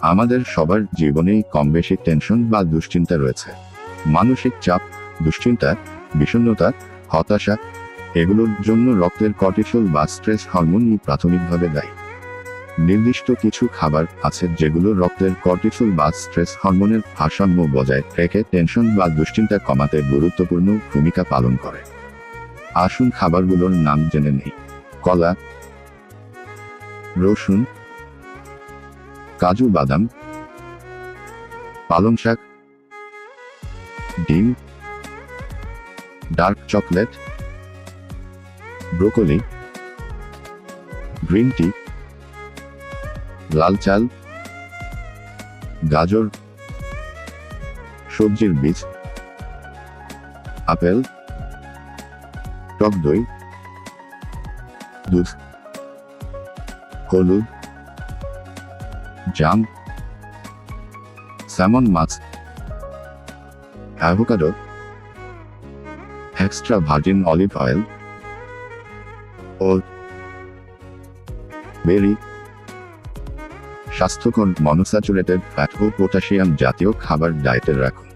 আমাদের সবার জীবনেই কম বেশি টেনশন বা দুশ্চিন্তা রয়েছে। মানসিক চাপ, দুশ্চিন্তা, বিষণ্ণতা, হতাশা, এগুলোর জন্য রক্তের কর্টিসল বা স্ট্রেস হরমোনই প্রাথমিকভাবে দায়ী। নির্দিষ্ট কিছু খাবার আছে যেগুলো রক্তের কর্টিসল বা স্ট্রেস হরমোনের ভারসাম্য বজায় রেখে টেনশন বা দুশ্চিন্তা কমাতে গুরুত্বপূর্ণ ভূমিকা পালন করে। আসুন খাবারগুলোর নাম জেনে নেই। কলা, রসুন কাজু বাদাম, পালং শাক, ডিম, dark chocolate, broccoli, green tea, লাল চাল, গাজর, সবজির বীজ, আপেল, টক দই, দুধ, হলুদ জাম, স্যামন মাছ, avocado, extra virgin olive oil, ও বেরি, স্বাস্থ্যকর মনোস্যাচুরেটেড ফ্যাট ও পটাশিয়াম জাতীয় খাবার ডায়েটের রাখুন।